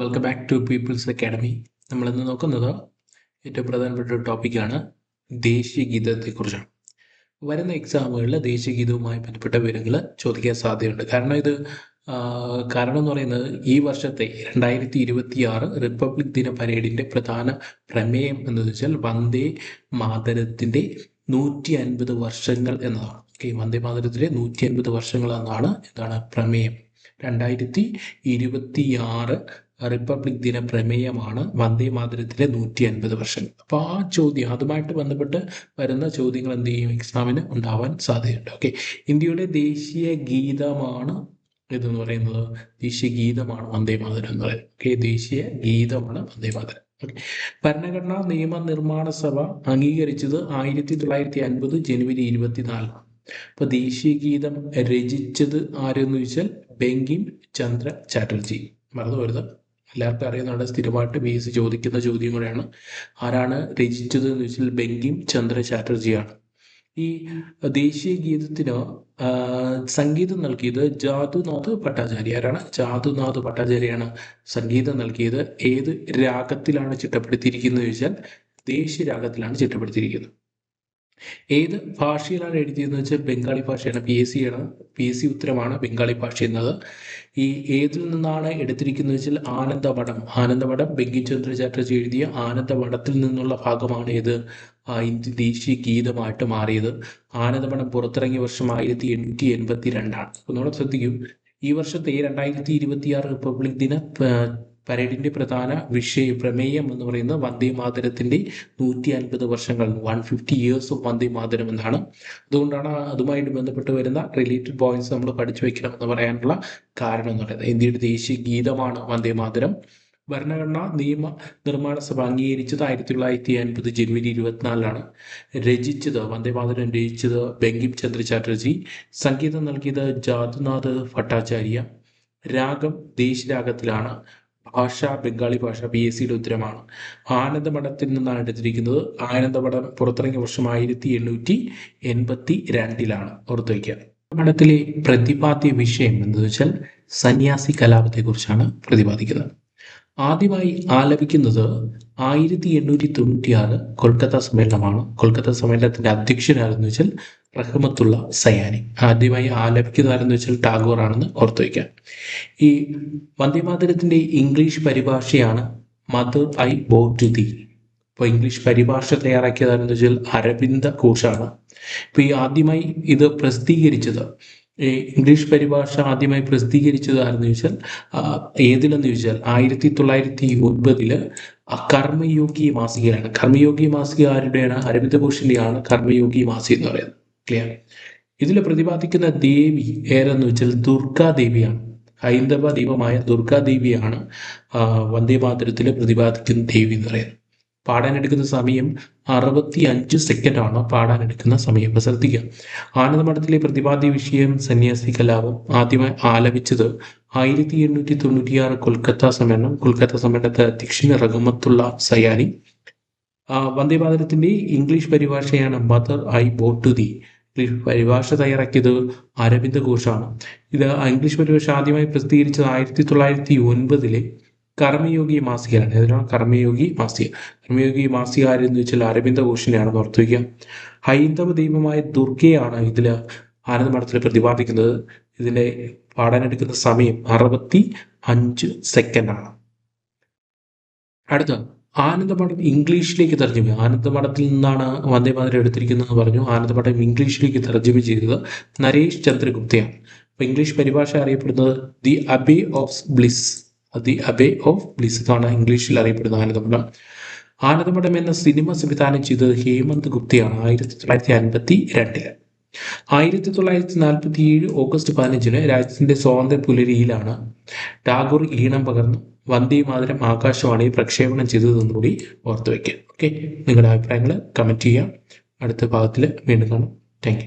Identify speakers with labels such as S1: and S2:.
S1: Welcome back to people's academy നമ്മൾ ഇന്ന് നോക്കുന്നത് ഏറ്റവും പ്രധാനപ്പെട്ട ഒരു ടോപ്പിക്കാണ് ദേശീയ ഗീതത്തെക്കുറിച്ചാണ് വരുന്ന എക്സാമുകളിൽ ദേശീയ ഗീതവുമായി ബന്ധപ്പെട്ട വിവരങ്ങൾ ചോദിക്കാൻ സാധ്യതയുണ്ട്. കാരണം ഇത് കാരണം എന്ന് പറയുന്നത് ഈ വർഷത്തെ രണ്ടായിരത്തി ഇരുപത്തി ആറ് റിപ്പബ്ലിക് ദിന പരേഡിന്റെ പ്രധാന പ്രമേയം എന്ന് വെച്ചാൽ വന്ദേ മാതരത്തിന്റെ നൂറ്റി അൻപത് വർഷങ്ങൾ എന്നതാണ്. ഓക്കെ വന്ദേ മാതരത്തിലെ നൂറ്റി അൻപത് വർഷങ്ങൾ എന്നാണ് എന്താണ് പ്രമേയം. രണ്ടായിരത്തി ഇരുപത്തി ആറ് റിപ്പബ്ലിക് ദിന പ്രമേയമാണ് വന്ദേ മാതരത്തിലെ നൂറ്റി അൻപത് വർഷങ്ങൾ അപ്പോൾ ആ ചോദ്യം അതുമായിട്ട് ബന്ധപ്പെട്ട് വരുന്ന ചോദ്യങ്ങൾ എന്ത് ചെയ്യും? എക്സാമിന് ഉണ്ടാവാൻ സാധ്യതയുണ്ട്. ഓക്കെ. ഇന്ത്യയുടെ ദേശീയ ഗീതമാണ് ഇതെന്ന് പറയുന്നത്. ദേശീയ ഗീതമാണ് വന്ദേ മാതരം എന്ന് പറയുന്നത്. ഓക്കെ. ദേശീയ ഗീതമാണ് വന്ദേ മാതരം. ഭരണഘടനാ നിയമനിർമ്മാണ സഭ അംഗീകരിച്ചത് ആയിരത്തി തൊള്ളായിരത്തി അൻപത് ജനുവരി ഇരുപത്തിനാലാണ് അപ്പോൾ ദേശീയ ഗീതം രചിച്ചത് ആരെന്ന് ചോദിച്ചാൽ ബെങ്കിം ചന്ദ്ര ചാറ്റർജി. മറന്നു വരുത് എല്ലാവർക്കും അറിയുന്നതാണ് സ്ഥിരമായിട്ട് ബി എസ് ചോദിക്കുന്ന ചോദ്യം കൂടെയാണ്. ആരാണ് രചിച്ചത് എന്ന് വെച്ചാൽ ബെങ്കിം ചന്ദ്ര ചാറ്റർജിയാണ് ഈ ദേശീയ ഗീതത്തിന് സംഗീതം നൽകിയത് ജാതുനാഥ് ഭട്ടാചാര്യ. ആരാണ്? ജാതുനാഥ് ഭട്ടാചാര്യയാണ് സംഗീതം നൽകിയത്. ഏത് രാഗത്തിലാണ് ചിട്ടപ്പെടുത്തിയിരിക്കുന്നത് ചോദിച്ചാൽ ദേശീയ രാഗത്തിലാണ് ചിട്ടപ്പെടുത്തിയിരിക്കുന്നത്. ഏത് ഭാഷയിലാണ് എഴുതിയതെന്ന് വെച്ചാൽ ബംഗാളി ഭാഷയാണ് പി എസ് സി ആണ് പി എസ് സി ഉത്തരമാണ് ബംഗാളി ഭാഷ എന്നത്. ഈ ഏതിൽ നിന്നാണ് എടുത്തിരിക്കുന്നത് വെച്ചാൽ ആനന്ദമഠം ആനന്ദമഠം ബങ്കിംചന്ദ്ര ചാറ്റർജി എഴുതിയ ആനന്ദമഠത്തിൽ നിന്നുള്ള ഭാഗമാണ് ഏത് ഇന്ത്യ ദേശീയ ഗീതമായിട്ട് മാറിയത്. ആനന്ദമഠം പുറത്തിറങ്ങിയ വർഷം ആയിരത്തി എണ്ണൂറ്റി എൺപത്തി രണ്ടാണ് ഒന്നുകൂടെ ശ്രദ്ധിക്കും. ഈ വർഷത്തെ രണ്ടായിരത്തി ഇരുപത്തിയാറ് റിപ്പബ്ലിക് ദിന പ- പരേഡിന്റെ പ്രധാന വിഷയ പ്രമേയം എന്ന് പറയുന്നത് വന്ദേ മാതരത്തിന്റെ നൂറ്റി അൻപത് വർഷങ്ങൾ one fifty years of Vande Mataram എന്നാണ്. അതുകൊണ്ടാണ് അതുമായിട്ട് ബന്ധപ്പെട്ട് വരുന്ന റിലേറ്റഡ് പോയിന്റ്സ് നമ്മൾ പഠിച്ചു വെക്കണം എന്ന് പറയാനുള്ള കാരണം എന്ന് പറയുന്നത്. ഇന്ത്യയുടെ ദേശീയ ഗീതമാണ് വന്ദേ മാതരം. ഭരണഘടനാ നിയമ നിർമ്മാണ സഭ അംഗീകരിച്ചത് ആയിരത്തി തൊള്ളായിരത്തി അൻപത് ജനുവരി ഇരുപത്തിനാലിലാണ് രചിച്ചത് വന്ദേ മാതരം രചിച്ചത് ബങ്കിം ചന്ദ്ര ചാറ്റർജി സംഗീതം നൽകിയത് ജാതുനാഥ് ഭട്ടാചാര്യ. രാഗം ദേശരാഗത്തിലാണ്. ഭാഷ ബംഗാളി ഭാഷ ബി എസ് സിയുടെ ഉത്തരമാണ്. ആനന്ദമഠത്തിൽ നിന്നാണ് എടുത്തിരിക്കുന്നത്. ആനന്ദമഠം പുറത്തിറങ്ങിയ വർഷം ആയിരത്തി എണ്ണൂറ്റി എൺപത്തി രണ്ടിലാണ് ഓർത്തു വയ്ക്കുക. മഠത്തിലെ പ്രതിപാദ്യ വിഷയം എന്ന് വെച്ചാൽ സന്യാസി കലാപത്തെക്കുറിച്ചാണ് പ്രതിപാദിക്കുന്നത്. ആദ്യമായി ആലപിക്കുന്നത് ആയിരത്തി എണ്ണൂറ്റി തൊണ്ണൂറ്റിയാറ് കൊൽക്കത്ത സമ്മേളനമാണ്. കൊൽക്കത്ത സമ്മേളനത്തിന്റെ അധ്യക്ഷനായിരുന്നു വെച്ചാൽ റഹ്മത്തുള്ള സയാനി ആദ്യമായി ആലപിക്കുന്ന ആരെന്ന് വെച്ചാൽ ടാഗോർ ആണെന്ന് ഓർത്തു വയ്ക്കാം ഈ വന്ദേമാതരത്തിന്റെ English പരിഭാഷയാണ് mother I bow to thee. ഇപ്പോൾ ഇംഗ്ലീഷ് പരിഭാഷ തയ്യാറാക്കിയതാണെന്ന് വെച്ചാൽ അരവിന്ദ ഘോഷാണ്. ഇപ്പോൾ ഈ ആദ്യമായി ഇത് പ്രസിദ്ധീകരിച്ചത് ഈ ഇംഗ്ലീഷ് പരിഭാഷ ആദ്യമായി പ്രസിദ്ധീകരിച്ചത് ആരെന്ന് ചോദിച്ചാൽ ഏതിലെന്ന് ചോദിച്ചാൽ ആയിരത്തി തൊള്ളായിരത്തി ഒൻപതിൽ കർമ്മയോഗി മാസികയിലാണ്. കർമ്മയോഗി മാസിക ആരുടെയാണ്? അരവിന്ദ ഘോഷിന്റെയാണ് കർമ്മയോഗി മാസിക എന്ന് പറയുന്നത്. ക്ലിയർ ഇതിൽ പ്രതിപാദിക്കുന്ന ദേവി ഏതെന്ന് വെച്ചാൽ ദുർഗാദേവിയാണ് ഹൈന്ദവ ദൈവമായ ദുർഗാദേവിയാണ് വന്ദേമാതരത്തിൽ വന്ദേ മാതരത്തിൽ പ്രതിപാദിക്കുന്ന ദേവി എന്ന് പറയുന്നത്. പാടാനെടുക്കുന്ന സമയം അറുപത്തി അഞ്ച് സെക്കൻഡാണ് പാടാനെടുക്കുന്ന സമയം അപ്പൊ ശ്രദ്ധിക്കുക ആനന്ദമഠത്തിലെ പ്രതിപാദ്യ വിഷയം സന്യാസി കലാപം. ആദ്യമായി ആലപിച്ചത് ആയിരത്തി എണ്ണൂറ്റി തൊണ്ണൂറ്റിയാറ് കൊൽക്കത്ത സമ്മേളനം. കൊൽക്കത്ത സമ്മേളനത്തെ അധ്യക്ഷൻ റഹമത്തുള്ള സയാനി. ആ, വന്ദേ മാതരത്തിന്റെ English പരിഭാഷയാണ് mother I bow to thee പരിഭാഷ തയ്യാറാക്കിയത് അരവിന്ദ ഘോഷാണ്. ഇത് ഇംഗ്ലീഷ് പരിഭാഷ ആദ്യമായി പ്രസിദ്ധീകരിച്ചത് ആയിരത്തി തൊള്ളായിരത്തി ഒൻപതിലെ കർമ്മയോഗി മാസികയാണ്. ഏതാണ് കർമ്മയോഗി മാസിക. കർമ്മയോഗി മാസിക ആരെന്ന് വെച്ചാൽ അരവിന്ദ ഘോഷിനെയാണെന്ന് ഓർത്തു വയ്ക്കുക ഹൈന്ദവ ദൈവമായ ദുർഗയാണ് ഇതിൽ ആനന്ദമഠത്തിൽ പ്രതിപാദിക്കുന്നത്. ഇതിന്റെ പാടാനെടുക്കുന്ന സമയം അറുപത്തി അഞ്ച് സെക്കൻഡാണ് അടുത്ത. ആനന്ദമഠം ഇംഗ്ലീഷിലേക്ക് തർജമ. ആനന്ദമഠത്തിൽ നിന്നാണ് വന്ദേമാതരം എടുത്തിരിക്കുന്നതെന്ന് പറഞ്ഞു. ആനന്ദമഠം ഇംഗ്ലീഷിലേക്ക് തർജമ ചെയ്തത് നരേഷ് ചന്ദ്രഗുപ്തയാണ്. അപ്പൊ ഇംഗ്ലീഷ് പരിഭാഷ അറിയപ്പെടുന്നത് the abbey of bliss. The abbey of bliss എന്നാണ് ഇംഗ്ലീഷിൽ അറിയപ്പെടുന്ന ആനന്ദമഠം ആനന്ദമഠം എന്ന സിനിമ സംവിധാനം ചെയ്തത് ഹേമന്ത് ഗുപ്തയാണ് ആയിരത്തി തൊള്ളായിരത്തി അൻപത്തി രണ്ടിൽ ആയിരത്തി തൊള്ളായിരത്തി നാൽപ്പത്തി ഏഴ് ഓഗസ്റ്റ് പതിനഞ്ചിന് രാജ്യത്തിന്റെ സ്വാതന്ത്ര്യ പുലരിയിലാണ് ടാഗോർ ഈണം പകർന്ന്. വന്ദേ മാതരം ആകാശവാണി പ്രക്ഷേപണം ചെയ്തതെന്നും കൂടി ഓർത്തു വയ്ക്കുക ഓക്കെ നിങ്ങളുടെ അഭിപ്രായങ്ങൾ കമന്റ് ചെയ്യാം അടുത്ത ഭാഗത്തിൽ വീണ്ടും കാണാം. താങ്ക്